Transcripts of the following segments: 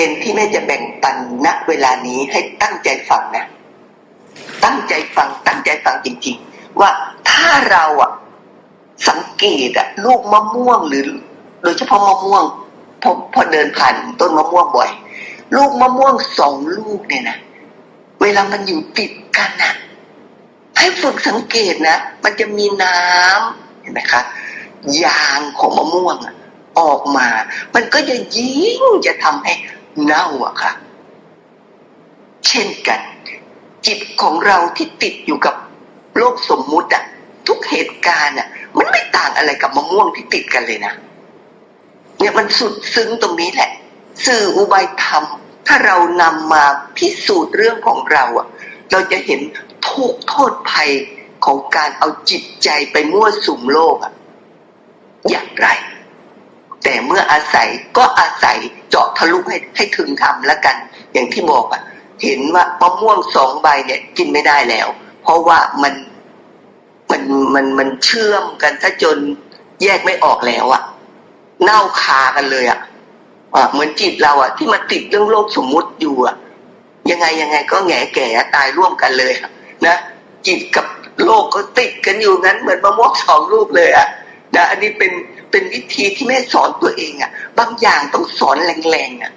ด็นที่แม่จะแบ่งปันณเวลานี้ให้ตั้งใจฟังนะ ตั้งใจฟัง ตั้งใจฟังจริง ๆ ว่าถ้าเราอะสังเกตอะลูกมะม่วงหรือ โดยเฉพาะมะม่วงพอพอเดินผ่านต้นมะม่วงบ่อย ลูกมะม่วงสองลูกเนี่ยนะเวลามันอยู่ติดกันนะให้ฝึกสังเกตนะมันจะมีน้ำเห็นไหมคะยางของมะม่วงอออกมา มันก็จะยิ่งจะทำให้ เน่าอะค่ะ เช่นกัน จิตของเราที่ติดอยู่กับโลกสมมุติอะทุกเหตุการณ์อะมันไม่ต่างอะไรกับมะม่วงที่ติดกันเลยนะเนี่ยมันสุดซึ้งตรงนี้แหละ สื่ออุบายธรรม ถ้าเรานำมาพิสูจน์เรื่องของเราอะเราจะเห็นทุกโทษภัยของการเอาจิตใจไปมั่วสุมโลกอะอย่างไร แต่เมื่ออาศัยก็อาศัยเจาะทะลุให้ให้ถึงธรรมแล้วกัน อย่างที่บอกอะเห็นว่ามะม่วงสองใบเนี่ยกินไม่ได้แล้ว เพราะว่ามันมันมันมันเชื่อมกันซะจนแยกไม่ออกแล้วอะเน่าคากันเลยอะอะเหมือนจิตเราอะที่มาติดเรื่องโลกสมมุติอยู่อะยังไงยังไงก็แง่แก่ตายร่วมกันเลยะนะจิตกับโลกก็ติดกันอยู่งั้นเหมือนมะม่วงสองลูกเลยอะนะอันนี้เป็น เป็นวิธีที่แม่สอนตัวเองอะบางอย่างต้องสอนแรงๆอะ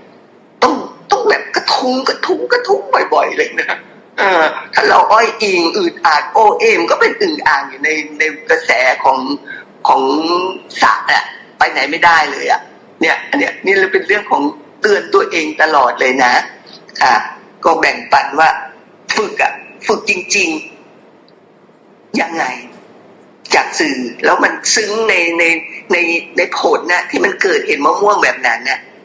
ต้องต้องแบบกระทุ้งกระทุ้งกระทุ้งบ่อยๆเลยนะถ้าเราอ้อยอิงอืดอาดโอเอมก็เป็นอึ่งอ่างอยู่ในในกระแสของของสัตว์อะไปไหนไม่ได้เลยอะเนี่ยอันเนี้ยนี่เลยเป็นเรื่องของเตือนตัวเองตลอดเลยนะอะก็แบ่งปันว่า ฝึกอะฝึกจริง ๆ ยังไง จากสื่อแล้วมันซึ้งในในในในผลนะที่มันเกิดเห็นมะม่วงแบบนั้นนะ